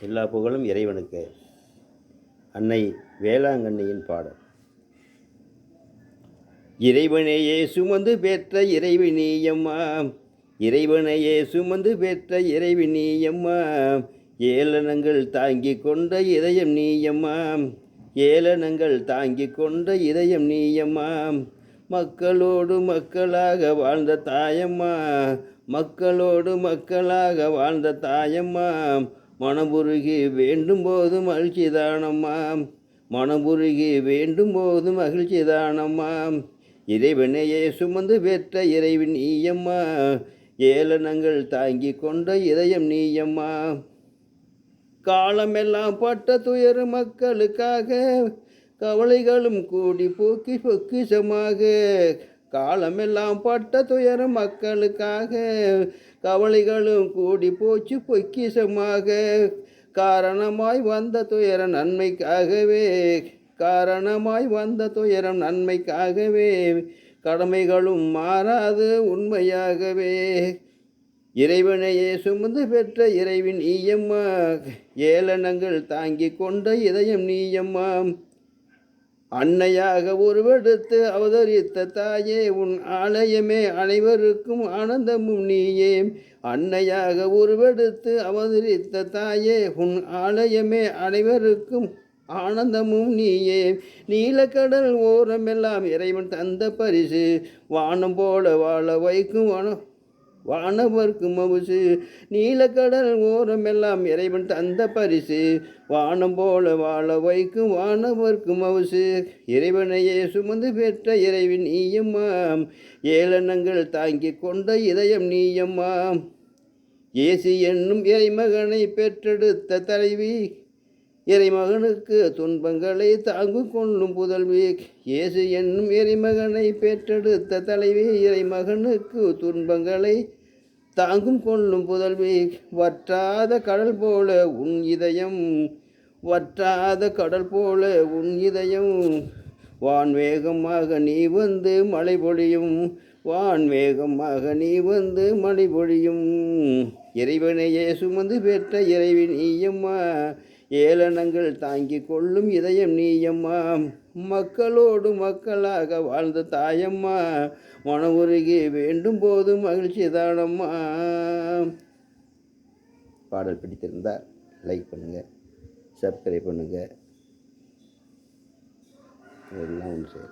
எல்லா புகழும் இறைவனுக்கு. அன்னை வேளாங்கண்ணியின் பாடல். இறைவனையே சுமந்து பெற்ற இறைவினியம்மா இறைவனையே சுமந்து பெற்ற இறைவினியம்மா ஏளனங்கள் தாங்கி கொண்ட இதயம் நீயம்மா ஏளனங்கள் தாங்கி கொண்ட இதயம் நீயம்மா மக்களோடு மக்களாக வாழ்ந்த தாயம்மா மக்களோடு மக்களாக வாழ்ந்த தாயம்மா மனமுருகி வேண்டும் போது மகிழ்ச்சிதானம்மா. மனமுருகி வேண்டும் போது மகிழ்ச்சிதானம்மா. இறைவனையே சுமந்து பெற்ற இறைவன் நீயம்மா. ஏளனங்கள் தாங்கி கொண்ட இதயம் நீயம்மா. காலமெல்லாம் பட்ட துயர் மக்களுக்காக கவலைகளும் கூடி போக்கி பொக்கிசமாக காலமெல்லாம் பட்ட துயரம் மக்களுக்காக. கவலைகளும் கூடி போச்சு பொக்கிசமாக காரணமாய் வந்த துயரம் நன்மைக்காகவே. காரணமாய் வந்த துயரம் நன்மைக்காகவே. கடமைகளும் மாறாது உண்மையாகவே. இறைவனையே சுமந்து பெற்ற இறைவின் ஈயம்மா. ஏளனங்கள் தாங்கி கொண்ட இதயம் நீயம்மா அன்னையாக உருவெடுத்து அவதரித்த தாயே உன் ஆலயமே அனைவருக்கும் ஆனந்தமும் நீயே. அன்னையாக உருவெடுத்து அவதரித்த தாயே உன் ஆலயமே அனைவருக்கும் ஆனந்தமும் நீயே. நீலக்கடல் ஓரமெல்லாம் இறைவன் தந்த பரிசு. வானம் போல வாழ வைக்கும் வானம் வானவர்க்கும் மவுசு நீலக்கடல் ஓரமெல்லாம் இறைவன் தந்த பரிசு. வானம் போல வாழ வைக்கும் வானவர்க்கும் மவுசு இறைவனையே சுமந்து பெற்ற இறைவன் நீயம்மாம். ஏளனங்கள் தாங்கி கொண்ட இதயம் நீயம்மாம். இயேசு என்னும் இறைமகனை பெற்றெடுத்த தலைவி இறைமகனுக்கு துன்பங்களை தாங்கு கொள்ளும் புதல்வி இயேசு என்னும் இறைமகனை பெற்றெடுத்த தலைவி இறைமகனுக்கு துன்பங்களை தாங்கும் கொள்ளும் புதல்வி வற்றாத கடல் போல உன் இதயம் வற்றாத கடல் போல உன் இதயம். வான் வேகமாக நீ வந்து மழை பொழியும் வான் வேகமாக நீ வந்து மழை பொழியும். இறைவனையே சுமந்து பெற்ற இறைவன் நீயம்மா. ஏளனங்கள் தாங்கி கொள்ளும் இதயம் நீயம்மா. மக்களோடு மக்களாக வாழ்ந்த தாயம்மா. மன உருகி வேண்டும் போது மகிழ்ச்சி தானம்மா. பாடல் பிடித்திருந்தால் லைக் பண்ணுங்கள் சப்ஸ்கிரைப் பண்ணுங்கள் எல்லாம் ஒன்று சரி